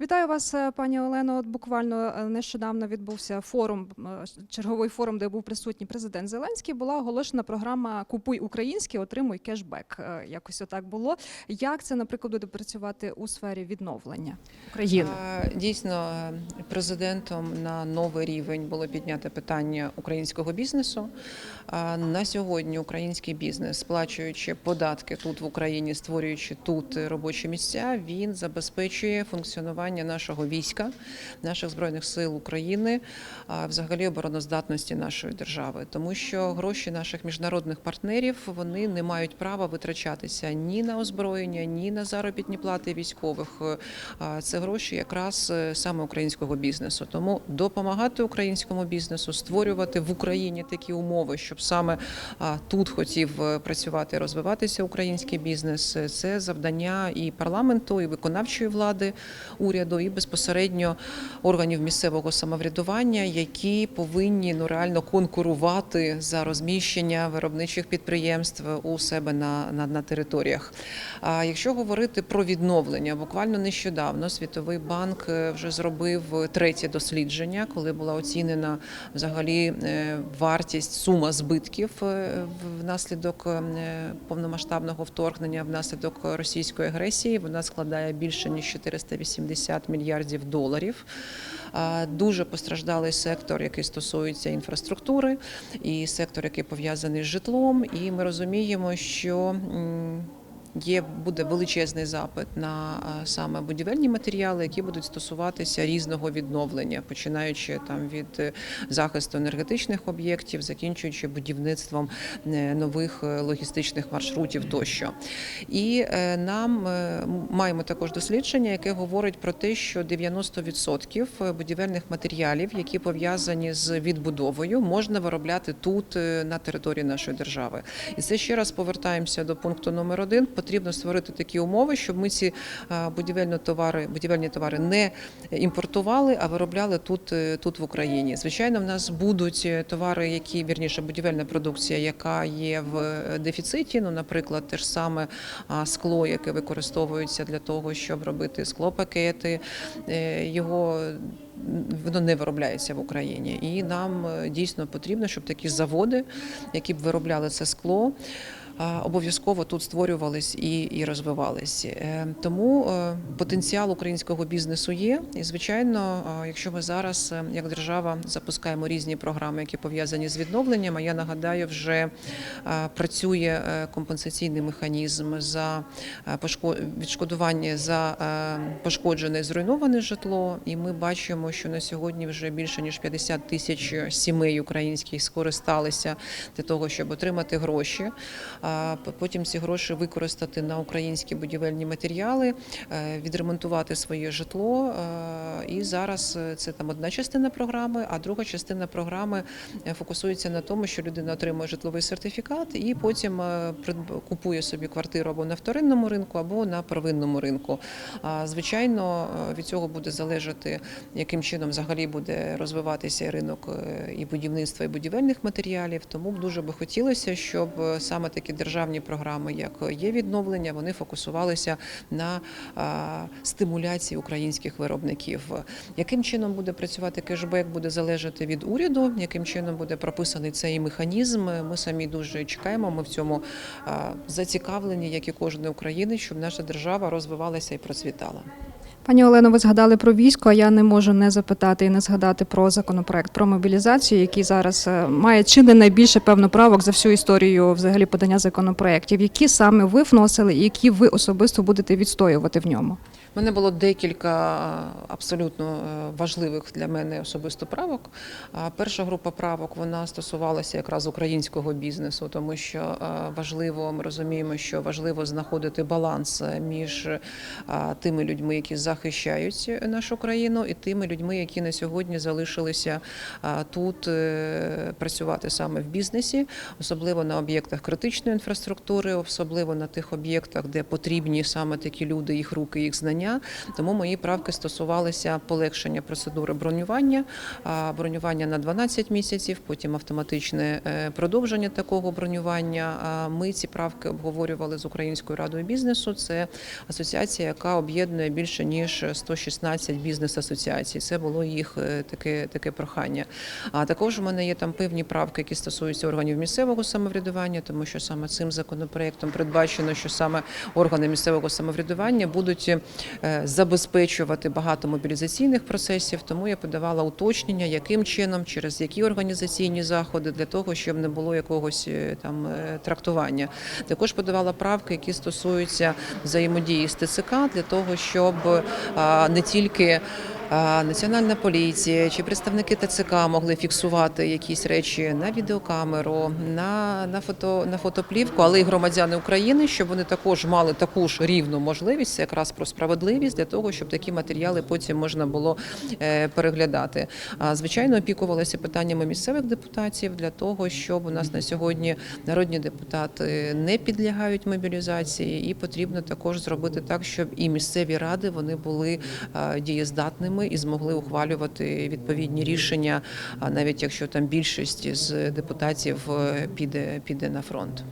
Вітаю вас, е, пані Олено. Буквально е, нещодавно відбувся форум, е, черговий форум, де був присутній президент Зеленський. Була оголошена програма Купуй українське, отримуй кешбек. Якось отак було. Як це, наприклад, буде працювати у сфері відновлення України? Дійсно, президентом на новий рівень було підняте питання українського бізнесу. На сьогодні український бізнес, сплачуючи податки тут в Україні, створюючи тут робочі місця, він забезпечує функціонування нашого війська, наших збройних сил України, взагалі обороноздатності нашої держави, тому що гроші наших міжнародних партнерів вони не мають права витрачатися ні на озброєння, ні на заробітні плати військових. А Це гроші якраз е, саме українського бізнесу. Тому допомагати українському бізнесу, створювати в Україні такі умови, щоб саме тут хотів е, працювати, розвиватися український бізнес. е, Це завдання і парламенту, і виконавчої влади уряду, і безпосередньо органів місцевого самоврядування, які повинні ну реально конкурувати за розміщення виробничих підприємств у себе на, на, на територіях. А якщо говорити про відновлення, буквально нещодавно Світовий банк е, вже зробив третє дослідження, коли була оцінена взагалі е, вартість сума збитків е, внаслідок повномасштабного вторгнення, внаслідок російської агресії. Вона складає більше ніж 480 мільярдів доларів. Дуже постраждалий сектор, який стосується інфраструктури, і сектор, який пов'язаний з житлом. І ми розуміємо, що Є буде величезний запит на саме будівельні матеріали, які будуть стосуватися різного відновлення, починаючи там від е, захисту енергетичних об'єктів, закінчуючи будівництвом е, нових е, логістичних маршрутів тощо. І нам маємо також дослідження, яке говорить про те, що 90% будівельних матеріалів, які пов'язані з відбудовою, можна виробляти тут на території нашої держави. І це ще раз повертаємося до пункту номер один. Потрібно створити такі умови, щоб ми ці будівельні товари, будівельні товари не імпортували, а виробляли тут, е, тут в Україні. Звичайно, в нас будуть е, товари, які вірніше будівельна продукція, яка є в е, дефіциті. Ну, наприклад, те ж саме скло, яке використовується для того, щоб робити склопакети. Його воно не виробляється в Україні, і нам дійсно потрібно, щоб такі заводи, які б виробляли це скло. А, Обов'язково тут створювались і, і розвивались. Е, Тому е, потенціал українського бізнесу є. І звичайно, е, якщо ми зараз, е, як держава, запускаємо різні програми, які пов'язані з відновленням, а я нагадаю, вже е, працює е, компенсаційний механізм за е, відшкодування за е, пошкоджене зруйноване житло. І ми бачимо, що на сьогодні вже більше ніж 50 тисяч сімей українських скористалися для того, щоб отримати гроші. А потім ці гроші використати на українські будівельні матеріали, е, відремонтувати своє житло. Е, І зараз е, це там одна частина програми, а друга частина програми фокусується на тому, що людина отримує житловий сертифікат і потім купує собі квартиру або на вторинному ринку, або на первинному ринку. Звичайно, від цього буде залежати, яким чином взагалі буде розвиватися ринок і будівництва, і будівельних матеріалів. Тому дуже би хотілося, щоб саме такі державні програми, як є відновлення, вони фокусувалися на стимуляції українських виробників. Яким чином буде працювати кешбек, буде залежати від уряду, яким чином буде прописаний цей механізм. Ми самі дуже чекаємо. Ми в цьому зацікавлені, як і кожен українець, щоб наша держава розвивалася і процвітала. Пані Олено, ви згадали про військо. а Я не можу не запитати і не згадати про законопроект про мобілізацію, який зараз е, має чи не найбільше певно правок за всю історію взагалі подання законопроєктів. Які саме ви вносили, і які ви особисто будете відстоювати в ньому? Мене було декілька абсолютно е, важливих для мене особисто правок. Перша група правок вона стосувалася якраз українського бізнесу, тому що е, важливо, ми розуміємо, що важливо знаходити баланс е, між е, тими людьми, які захищають нашу країну, і тими людьми, які на сьогодні залишилися е, тут е, працювати саме в бізнесі, особливо на об'єктах критичної інфраструктури, особливо на тих об'єктах, де потрібні саме такі люди, їх руки, їх знання. Дня. Тому мої правки стосувалися полегшення процедури бронювання, бронювання на 12 місяців, потім автоматичне е, продовження такого бронювання. Ми ці правки обговорювали з Українською радою бізнесу. Це асоціація, яка об'єднує більше ніж 116 бізнес-асоціацій. Це було їх е, таке, таке прохання. А також у мене є там певні правки, які стосуються органів місцевого самоврядування, тому що саме цим законопроектом передбачено, що саме органи місцевого самоврядування будуть забезпечувати багато мобілізаційних процесів. Тому я подавала уточнення, яким чином, через які організаційні заходи для того, щоб не було якогось е, там е, трактування. Також подавала правки, які стосуються взаємодії з ТЦК для того, щоб не тільки Національна поліція чи представники ТЦК могли фіксувати якісь речі на відеокамеру, на, на фото на фотоплівку, але й громадяни України, щоб вони також мали таку ж рівну можливість, якраз про справедливість для того, щоб такі матеріали потім можна було е, переглядати. Звичайно, опікувалися питаннями місцевих депутатів для того, щоб у нас на сьогодні народні депутати не підлягають мобілізації, і потрібно також зробити так, щоб і місцеві ради вони були е, дієздатними і змогли ухвалювати відповідні рішення, навіть якщо там більшість з депутатів е, піде піде на фронт.